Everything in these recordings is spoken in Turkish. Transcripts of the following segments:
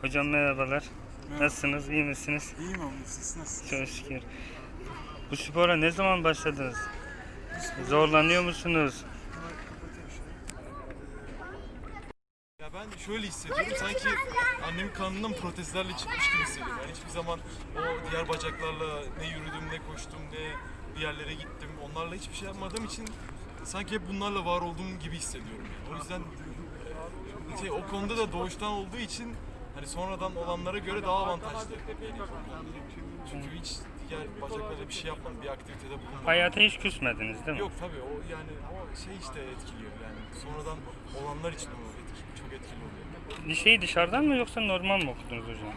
Hocam merhabalar. Nasılsınız? iyi misiniz? İyiyim abi siz nasılsınız? Çok şükür. Bu spora ne zaman başladınız? Zorlanıyor musunuz? Ya ben şöyle hissediyorum sanki annemin karnından protezlerle çıkmış gibi hissediyorum. Yani hiçbir zaman o diğer bacaklarla ne yürüdüm ne koştum ne bir yerlere gittim. Onlarla hiçbir şey yapmadığım için sanki hep bunlarla var olduğum gibi hissediyorum. Yani. O yüzden e, şey, o konuda da doğuştan olduğu için hani sonradan olanlara göre daha avantajlı. Çünkü hiç diğer bacaklarla bir şey yapmadım, bir aktivitede bulunmadım. Hayata hiç küsmediniz değil mi? Yok tabii o yani o şey işte etkiliyor yani sonradan olanlar için o etki, çok etkili oluyor. Liseyi dışarıdan mı yoksa normal mı okudunuz hocam?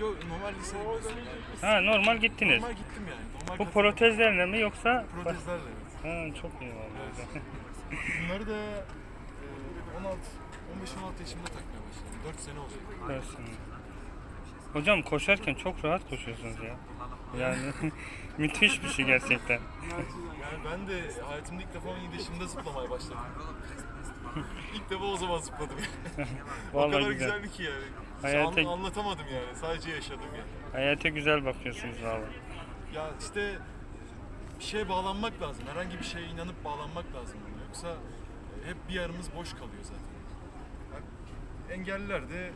Yok normal lise biliyorsun yani. Ha normal gittiniz. Normal gittim yani. Normal Bu katıldım. protezlerle mi yoksa? protezlerle evet. Ha, çok iyi vallahi. Bunları da e, 16 15-16 yaşımda takmaya başladım. 4 sene olacak. Dersin. Hocam koşarken çok rahat koşuyorsunuz ya. Yani müthiş bir şey gerçekten. Yani ben de hayatımda ilk defa 17 yaşımda zıplamaya başladım. ilk defa o zaman zıpladım. o Vallahi kadar güzel. güzeldi ki yani. Hayata- An- anlatamadım yani. Sadece yaşadım yani. Hayata güzel bakıyorsunuz vallahi. Ya işte bir şeye bağlanmak lazım. Herhangi bir şeye inanıp bağlanmak lazım. Yoksa hep bir yarımız boş kalıyor zaten. Engelliler de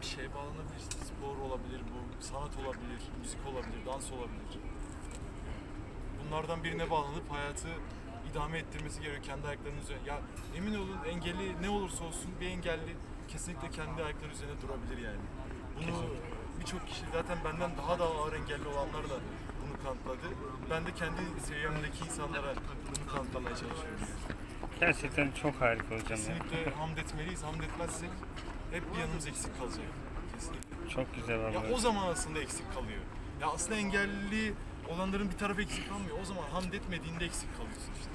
bir şeye bağlanabilir. Spor olabilir, bu sanat olabilir, müzik olabilir, dans olabilir. Bunlardan birine bağlanıp hayatı idame ettirmesi gerekiyor kendi ayaklarının üzerine. Ya emin olun engelli ne olursa olsun bir engelli kesinlikle kendi ayakları üzerine durabilir yani. Bunu birçok kişi zaten benden daha da ağır engelli olanlar da bunu kanıtladı. Ben de kendi seviyemdeki insanlara bunu kanıtlamaya çalışıyorum. Gerçekten çok harika hocam ya. Kesinlikle hamd etmeliyiz. Hamd etmezsek hep bir yanımız eksik kalacak. Kesinlikle. Çok güzel Ya vallahi. o zaman aslında eksik kalıyor. Ya aslında engelli olanların bir tarafı eksik kalmıyor. O zaman hamd etmediğinde eksik kalıyorsun işte.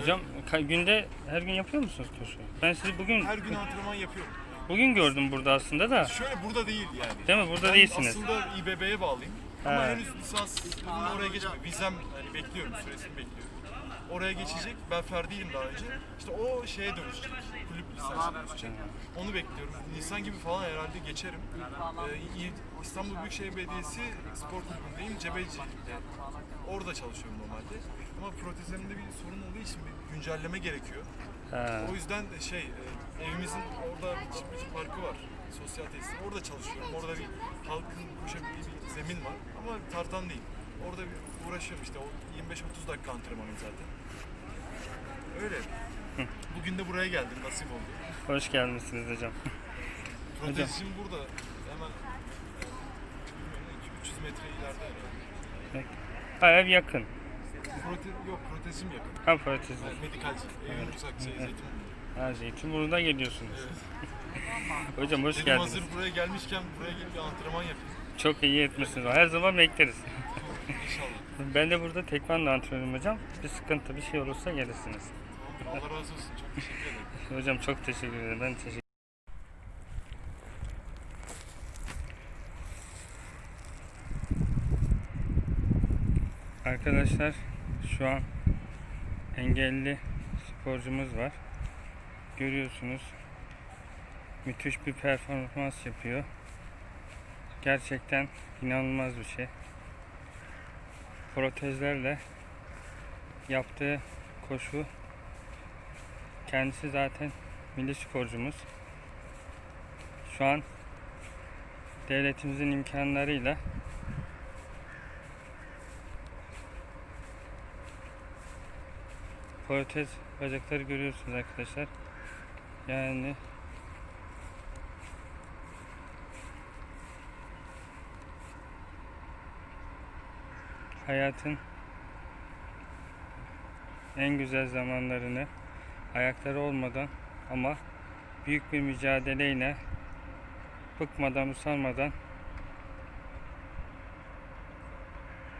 Hocam ka- günde her gün yapıyor musunuz koşu? Ben sizi bugün Her gün antrenman yapıyorum. bugün gördüm burada aslında da. Şöyle burada değil yani. Değil mi? Burada ben değilsiniz. aslında İBB'ye bağlıyım. Ama henüz lisans oraya geçmedi. Vizem hani bekliyorum, süresini bekliyorum. Oraya geçecek. Ben ferdiydim daha önce. İşte o şeye dönüşecek. Kulüp lisansı dönüşecek. Onu bekliyorum. Nisan gibi falan herhalde geçerim. Ee, İstanbul Büyükşehir Belediyesi spor kulübündeyim. Cebeci'de. Orada çalışıyorum normalde. Ama protezlerimde bir sorun olduğu için bir güncelleme gerekiyor. O yüzden de şey, e, evimizin orada bir çiftçi parkı var. Sosyal tesis. Orada çalışıyorum. Orada bir halkın koşabildiği bir zemin var. Ama tartan değil. Orada bir uğraşıyorum işte. O 25-30 dakika antrenmanım zaten. Öyle. Bugün de buraya geldim. Nasip oldu. Hoş gelmişsiniz hocam. Protezim burada. Hemen e, bilmiyorum, 300 metre ileride herhalde. Bayağı yakın. Prote yok protezim yakın. Ha protez. Yani medikalci. Evim uzak şey, Zeytinburnu. Ha Zeytinburnu'dan geliyorsunuz. Evet. Hocam hoş Dedim geldiniz. hazır buraya gelmişken buraya gelip bir antrenman yapayım. Çok iyi etmişsiniz. Her zaman bekleriz. İnşallah. Ben de burada tekvando antrenörüm hocam. Bir sıkıntı bir şey olursa gelirsiniz. Allah razı olsun. Çok teşekkür ederim. Hocam çok teşekkür ederim. Ben teşekkür Arkadaşlar şu an engelli sporcumuz var. Görüyorsunuz. Müthiş bir performans yapıyor. Gerçekten inanılmaz bir şey. Protezlerle yaptığı koşu Kendisi zaten milli sporcumuz. Şu an devletimizin imkanlarıyla protez bacakları görüyorsunuz arkadaşlar. Yani hayatın en güzel zamanlarını ayakları olmadan ama büyük bir mücadeleyle bıkmadan usanmadan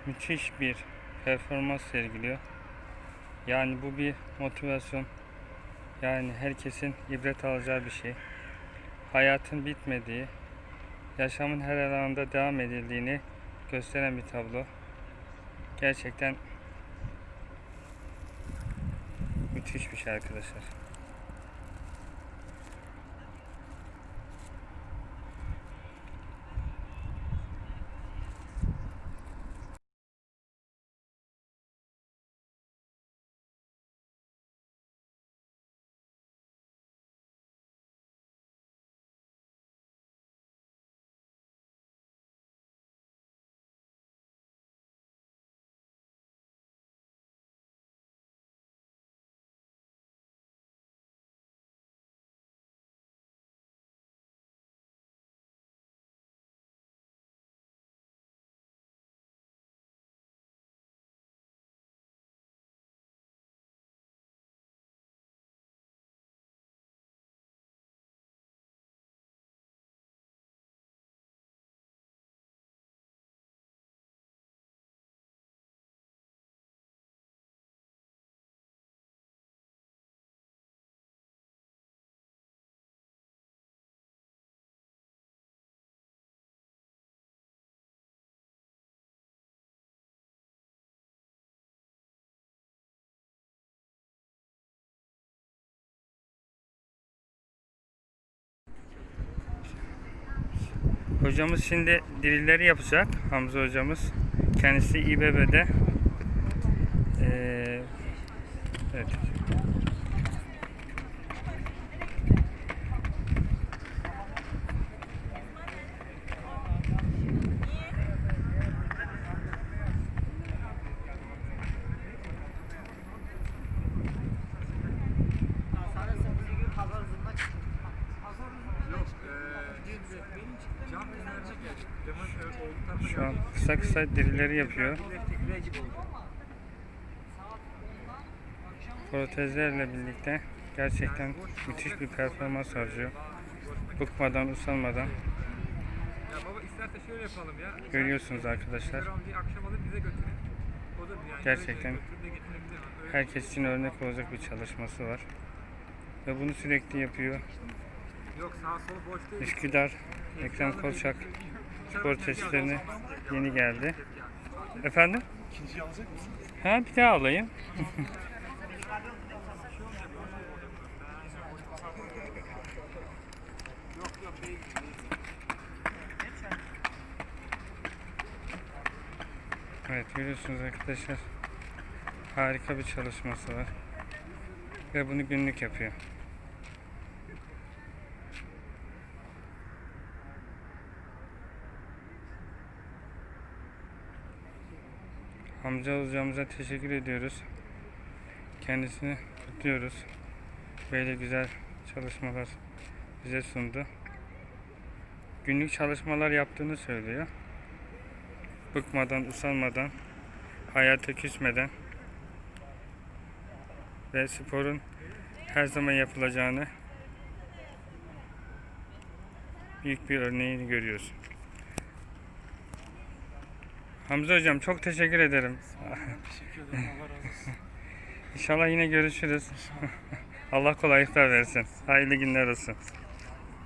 müthiş bir performans sergiliyor. Yani bu bir motivasyon. Yani herkesin ibret alacağı bir şey. Hayatın bitmediği, yaşamın her alanda devam edildiğini gösteren bir tablo. Gerçekten müthiş bir şey arkadaşlar. Hocamız şimdi dirilleri yapacak. Hamza hocamız. Kendisi İBB'de. Ee, evet. Şu an kısa kısa dirileri yapıyor. Protezlerle birlikte gerçekten müthiş bir performans harcıyor. Bıkmadan, usanmadan görüyorsunuz arkadaşlar. Gerçekten herkes için örnek olacak bir çalışması var. Ve bunu sürekli yapıyor. Üsküdar, Ekrem Kolçak spor çeşitlerine yeni geldi. Efendim? İkinciyi alacak mısın? Ha bir daha alayım. Evet görüyorsunuz arkadaşlar. Harika bir çalışması var. Ve bunu günlük yapıyor. Hamza hocamıza teşekkür ediyoruz. Kendisini kutluyoruz. Böyle güzel çalışmalar bize sundu. Günlük çalışmalar yaptığını söylüyor. Bıkmadan, usanmadan, hayata küsmeden ve sporun her zaman yapılacağını büyük bir örneğini görüyoruz. Hamza hocam çok teşekkür ederim. Teşekkür ederim. Allah razı olsun. İnşallah yine görüşürüz. Allah kolaylıklar versin. Hayırlı günler olsun.